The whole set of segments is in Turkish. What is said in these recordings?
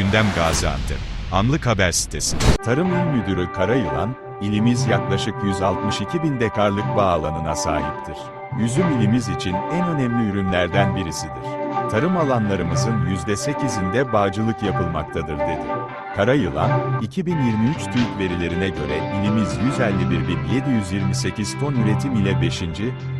Gündem Gaziantep. Anlık Haber Sitesi. Tarım İl Müdürü Karayılan, ilimiz yaklaşık 162 bin dekarlık bağ alanına sahiptir. Üzüm ilimiz için en önemli ürünlerden birisidir. Tarım alanlarımızın %8'inde bağcılık yapılmaktadır dedi. Karayılan, 2023 TÜİK verilerine göre ilimiz 151.728 ton üretim ile 5.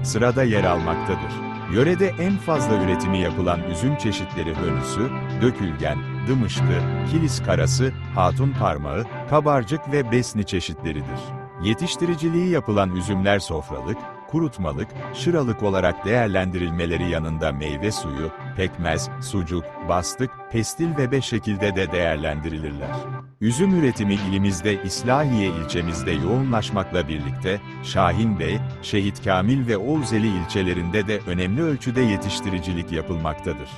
sırada yer almaktadır. Yörede en fazla üretimi yapılan üzüm çeşitleri hönüsü, dökülgen, dımışkı, kilis karası, hatun parmağı, kabarcık ve besni çeşitleridir. Yetiştiriciliği yapılan üzümler sofralık, kurutmalık, şıralık olarak değerlendirilmeleri yanında meyve suyu, pekmez, sucuk, bastık, pestil ve beş şekilde de değerlendirilirler. Üzüm üretimi ilimizde İslahiye ilçemizde yoğunlaşmakla birlikte, Şahin Bey, Şehit Kamil ve Oğuzeli ilçelerinde de önemli ölçüde yetiştiricilik yapılmaktadır.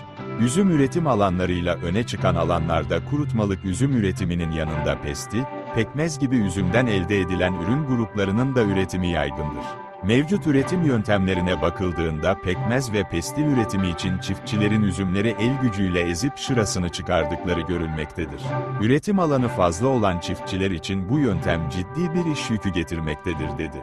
Üzüm üretim alanlarıyla öne çıkan alanlarda kurutmalık üzüm üretiminin yanında pestil, pekmez gibi üzümden elde edilen ürün gruplarının da üretimi yaygındır. Mevcut üretim yöntemlerine bakıldığında pekmez ve pestil üretimi için çiftçilerin üzümleri el gücüyle ezip şırasını çıkardıkları görülmektedir. Üretim alanı fazla olan çiftçiler için bu yöntem ciddi bir iş yükü getirmektedir dedi.